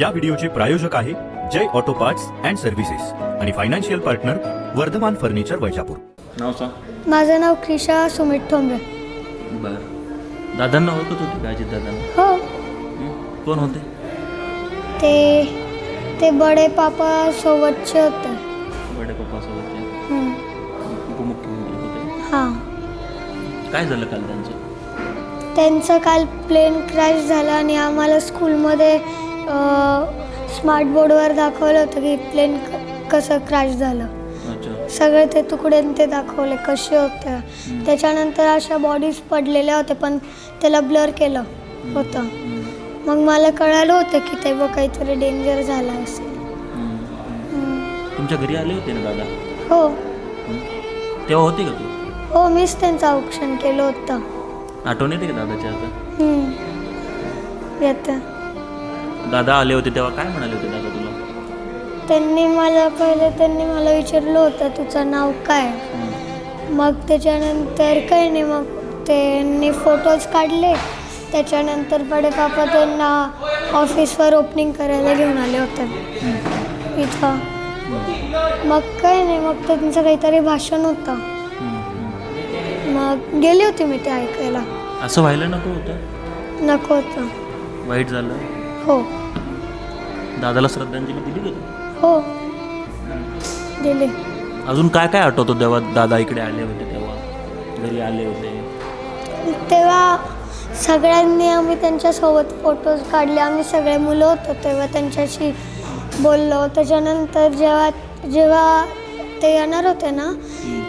या व्हिडिओचे प्रायोजक आहे Jai auto parts and services आणि financial partner Vardhaman furniture Vaijapur. नाव सांग. माझं नाव क्रिशा सुमित ठोंबरे बरं. दादांना ओळखत होती का अजित दादांना? हो. कोण होते? ते ते बडे पापा सोबतचे होते. बडे. उपमुख्यमंत्री होते. हां. काय झालं काल त्यांचं? त्यांचं काल प्लेन क्रॅश झाला आणि आम्हाला स्कूलमध्ये स्मार्ट बोर्डवर दाखवलं होतं की प्लेन कसं क्रॅश झालं. अच्छा. सगळे ते तुकडे न ते दाखवले कसे होते त्याच्यानंतर अशा बॉडीज पडलेल्या होत्या पण त्याला ब्लर केलं होतं. मग मला कळालं होतं की तेव्हा काहीतरी डेंजर झालं असेल. तुमच्या घरी आले होते ना दादा? हो. तेव्हा होते का तू? हो मीच त्यांचं औक्षण केलं होतं. आठवण येते का दादाच्या आता? हम्म. येतं. दादा आले होते तेव्हा काय म्हणाले होते दादा तुला? त्यांनी मला पहिले त्यांनी मला विचारलं होतं तुझं नाव काय. मग त्याच्यानंतर काही नाही मग त्यांनी फोटोज काढले. त्याच्यानंतर बडे पापा त्यांना ऑफिसवर ओपनिंग करायला घेऊन आले होते. इथं. मग काही नाही मग त्यांचं काहीतरी भाषण होतं. मग गेली होती मी ते ऐकायला. असं व्हायला नको होतं? नको होतं. वाईट झालं? हो. दादाला श्रद्धांजली दिली का हो. दिली. अजून काय काय आठवतं तेव्हा दादा इकडे आले होते तेव्हा? घरी आले होते. तेव्हा सगळ्यांनी आम्ही त्यांच्यासोबत फोटोज काढले. आम्ही सगळे मुलं होतो तेव्हा त्यांच्याशी बोललो. त्याच्यानंतर जेव्हा जेव्हा ते येणार होते ना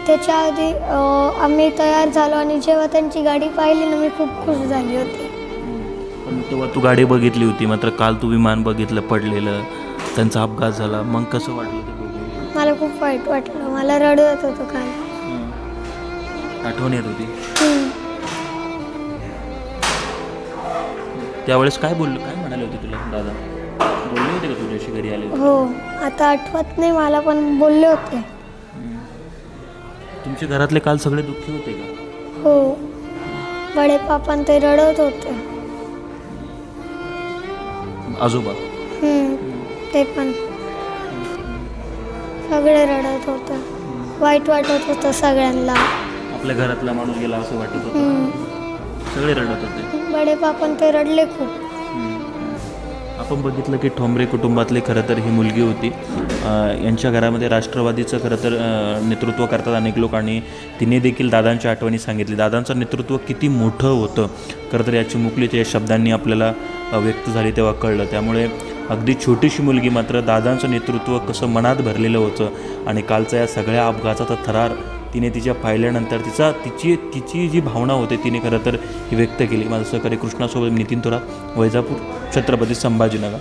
त्याच्या आधी अं, आम्ही तयार झालो आणि जेव्हा त्यांची गाडी पाहिली ना मी खूप खुश झाली होती. पण तेव्हा तू गाडी बघितली होती मात्र काल तू विमान बघितलं पडलेलं त्यांचा अपघात झाला. मग कसं वाटलं ते बघून? मला खूप वाईट वाटलं. मला रडू येत होतं काल. आठवण येत होती? हम्म. त्यावेळेस काय बोललो? काय म्हणाले होते तुला दादा? बोलले होते का तुझ्याशी घरी आले होते? हो. आता आठवत नाही मला पण बोलले होते. तुमच्या घरातले काल सगळे दुःखी होते का? हो. बडे पापा ते रडत होते. आजोबा. हम्म, ते पण. सगळे रडत होते. वाईट वाटत होतं सगळ्यांना. आपल्या घरातला माणूस गेला असं वाटत होतं. सगळे रडत होते. बडे पापा ते रडले खूप. आपण बघितलं की ठोंबरे कुटुंबातली खरं तर ही मुलगी होती. यांच्या घरामध्ये राष्ट्रवादीचं खरं तर नेतृत्व करतात अनेक लोक आणि तिने देखील दादांच्या आठवणी सांगितली. दादांचं नेतृत्व किती मोठं होतं. खरं तर याची मुकली त्या शब्दांनी आपल्याला व्यक्त झाली तेव्हा कळलं. त्यामुळे अगदी छोटीशी मुलगी मात्र दादांचं नेतृत्व कसं मनात भरलेलं होतं आणि कालचा या सगळ्या अपघाताचा थरार तिने तिच्या पाहिल्यानंतर तिचा तिची तिची जी भावना होती तिने खरं तर ही व्यक्त केली. माझं सहकारी कृष्णासोबत नितीन थोरात वैजापूर छत्रपती संभाजीनगर.